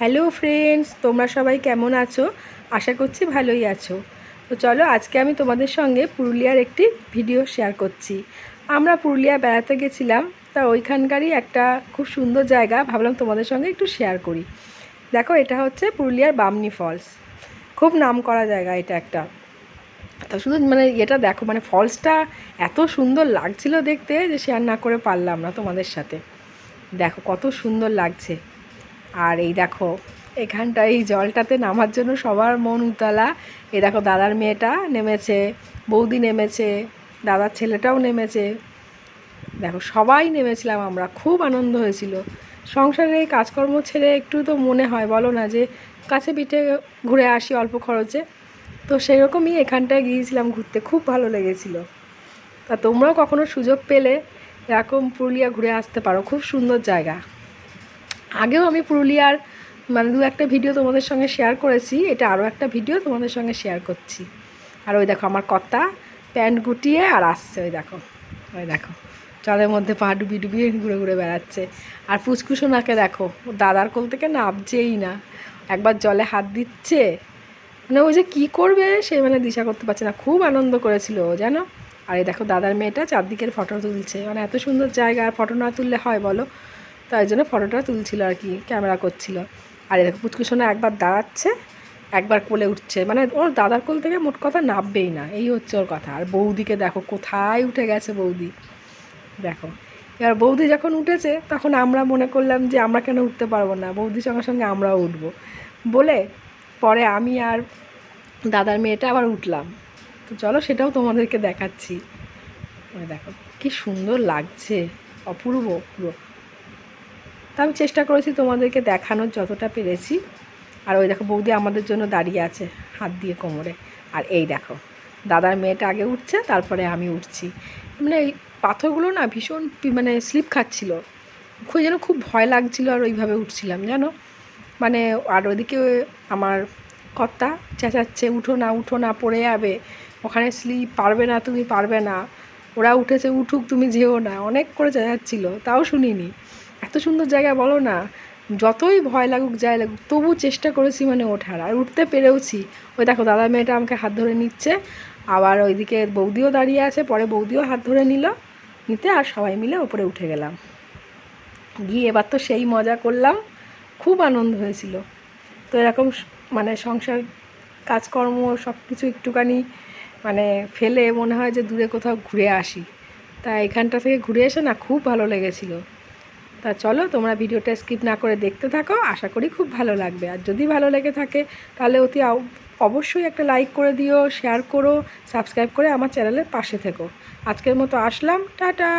Hello friends, তোমরা সবাই কেমন আছো? আশা করছি ভালোই আছো। তো চলো আজকে আমি তোমাদের সঙ্গে পুরুলিয়ার একটি ভিডিও শেয়ার করছি। আমরা পুরুলিয়া বেড়াতে গেছিলাম, তা ওইখানকারই একটা খুব সুন্দর জায়গা, ভাবলাম তোমাদের সঙ্গে একটু শেয়ার করি। দেখো, এটা হচ্ছে পুরুলিয়ার বামনি ফলস খুব নাম করা জায়গা এটা একটা। তো শুধু মানে এটা দেখো মানে ফলসটা এত সুন্দর লাগছিল দেখতে যে শেয়ার না করে পারলাম না তোমাদের সাথে। দেখো, কত সুন্দর লাগছে। আর এই দেখো এখানটা এই জলটাতে নামার জন্য সবার মন উতলা। এই দেখো, দাদার মেয়েটা নেমেছে, বৌদি নেমেছে, দাদার ছেলেটাও নেমেছে। দেখো, সবাই নেমেছিলাম আমরা, খুব আনন্দ হয়েছিল। সংসারে এই কাজকর্ম ছেড়ে একটু তো মনে হয়, বলো না যে কাছে পিঠে ঘুরে আসি অল্প খরচে। তো সেরকমই এখানটায় গিয়েছিলাম ঘুরতে, খুব ভালো লেগেছিল। তা তোমরাও কখনো সুযোগ পেলে এরকম পুরুলিয়া ঘুরে আসতে পারো, খুব সুন্দর জায়গা। আগেও আমি পুরুলিয়ার মানে দু একটা ভিডিও তোমাদের সঙ্গে শেয়ার করেছি, এটা আরও একটা ভিডিও তোমাদের সঙ্গে শেয়ার করছি। আর ওই দেখো আমার কর্তা প্যান্ট গুটিয়ে আর আসছে, ওই দেখো ওই দেখো। জলের মধ্যে পা ডুবি ডুবিয়ে ঘুরে ঘুরে বেড়াচ্ছে। আর পুচকুসোনাকে দেখো দাদার কোল থেকে নামছেই না। একবার জলে হাত দিচ্ছে মানে ওই যে কী করবে সে মানে দিশা করতে পারছে না। খুব আনন্দ করেছিল ও, জানো? আর এই দেখো দাদার মেয়েটা চারদিকের ফটো তুলছে। মানে এত সুন্দর জায়গা, আর ফটো না তুললে হয় বলো? তাই জন্য ফটোটা তুলছিল আর কি ক্যামেরা করছিল। আর এই দেখো পুচকুসোনা একবার দাঁড়াচ্ছে, একবার কোলে উঠছে। মানে ওর দাদার কোল থেকে মোট কথা নামবেই না, এই হচ্ছে ওর কথা। আর বৌদিকে দেখো, কোথায় উঠে গেছে বৌদি। দেখো, এবার বৌদি যখন উঠেছে, তখন আমরা মনে করলাম যে আমরা কেন উঠতে পারব না বৌদির সঙ্গে সঙ্গে আমরাও উঠবো। বলে পরে আমি আর দাদার মেয়েটা আবার উঠলাম। তো চলো সেটাও তোমাদেরকে দেখাচ্ছি। দেখো, কি সুন্দর লাগছে, অপূর্ব, পুরো। তা আমি চেষ্টা করেছি তোমাদেরকে দেখানোর যতটা পেরেছি। আর ওই দেখো বৌদি আমাদের জন্য দাঁড়িয়ে আছে হাত দিয়ে কোমরে। আর এই দেখো, দাদার মেয়েটা আগে উঠছে, তারপরে আমি উঠছি। মানে এই পাথরগুলো না ভীষণ মানে স্লিপ খাচ্ছিল। খুব যেন খুব ভয় লাগছিল আর ওইভাবে উঠছিলাম, জানো? মানে আর ওদিকে আমার কর্তা চেঁচাচ্ছে, উঠো না উঠো না, পড়ে যাবে। ওখানে স্লিপ পারবে না, তুমি পারবে না। ওরা উঠেছে, উঠুক, তুমি যেও না। অনেক করে চেঁচাচ্ছিল, তাও শুনিনি। এত সুন্দর জায়গা বলো না, যতই ভয় লাগুক, যাই লাগুক তবু চেষ্টা করেছি মানে ওঠার। আর উঠতে পেরেওছি। ওই দেখো, দাদা মেয়েটা আমাকে হাত ধরে নিচ্ছে। আবার ওইদিকে বৌদিও দাঁড়িয়ে আছে, পরে বৌদিও হাত ধরে নিল। নিতে আর সবাই মিলে ওপরে উঠে গেলাম। গিয়ে এবার তো সেই মজা করলাম। খুব আনন্দ হয়েছিল। তো এরকম মানে সংসার, কাজকর্ম সব কিছু একটুখানি মানে ফেলে মনে হয় যে দূরে কোথাও ঘুরে আসি। তা এখানটা থেকে ঘুরে এসে না খুব ভালো লেগেছিল। তা চলো, তোমরা ভিডিওটা স্কিপ না করে দেখতে থাকো, আশা করি খুব ভালো লাগবে। আর যদি ভালো লেগে থাকে, তাহলে অতি অবশ্যই একটা লাইক করে দিও শেয়ার করো সাবস্ক্রাইব করে আমার চ্যানেলের পাশে থেকো। আজকের মতো আসলাম, টাটা!